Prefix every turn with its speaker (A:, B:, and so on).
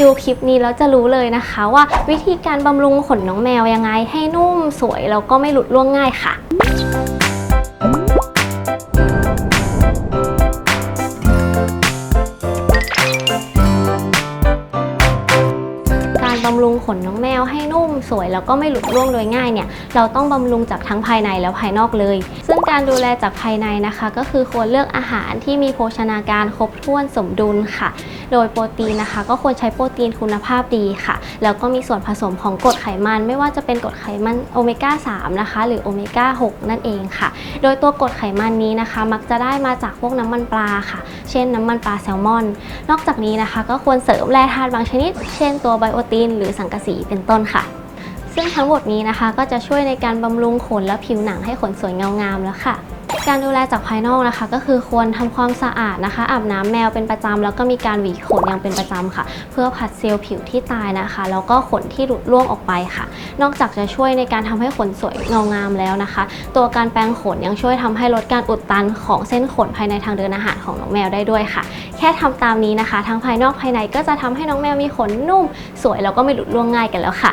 A: ดูคลิปนี้แล้วจะรู้เลยนะคะว่าวิธีการบำรุงขนน้องแมวยังไงให้นุ่มสวยแล้วก็ไม่หลุดร่วงง่ายค่ะการบำรุงขนน้องแมวให้นุ่มสวยแล้วก็ไม่หลุดร่วงโดยง่ายเนี่ย เราต้องบำรุงจากทั้งภายในและภายนอกเลย การดูแลจากภายในนะคะ ก็คือควรเลือกอาหารที่มีโภชนาการครบถ้วนสมดุลค่ะ โดยโปรตีนนะคะ ก็ควรใช้โปรตีนคุณภาพดีค่ะ แล้วก็มีส่วนผสมของกรดไขมัน ไม่ว่าจะเป็นกรดไขมันโอเมก้า3นะคะ หรือโอเมก้า6นั่นเองค่ะ โดยตัวกรดไขมันนี้นะคะ มักจะได้มาจากพวกน้ำมันปลาค่ะ เช่นน้ำมันปลาแซลมอน นอกจากนี้นะคะ ก็ควรเสริมแร่ธาตุบางชนิด เช่นตัวไบโอตินหรือสังกะสีเป็นต้นค่ะ ซึ่งทั้งหมดนี้นะคะก็จะช่วยในการบำรุงขนและผิวหนังให้ขนสวยเงางามแล้วค่ะ การดูแลจากภายนอกนะคะ ก็คือควรทำความสะอาดนะคะ อาบน้ำแมวเป็นประจำแล้วก็มีการหวีขนอย่างเป็นประจำค่ะ เพื่อผัดเซลล์ผิวที่ตายนะคะ แล้วก็ขนที่หลุดร่วงออกไปค่ะ นอกจากจะช่วยในการทำให้ขนสวยเงางามแล้วนะคะ ตัวการแปรงขนยังช่วยทำให้ลดการอุดตันของเส้นขนภายในทางเดินอาหารของน้องแมวได้ด้วยค่ะ แค่ทำตามนี้นะคะ ทั้งภายนอกภายในก็จะทำให้น้องแมวมีขนนุ่ม สวยแล้วก็ไม่หลุดร่วงง่ายกันแล้วค่ะ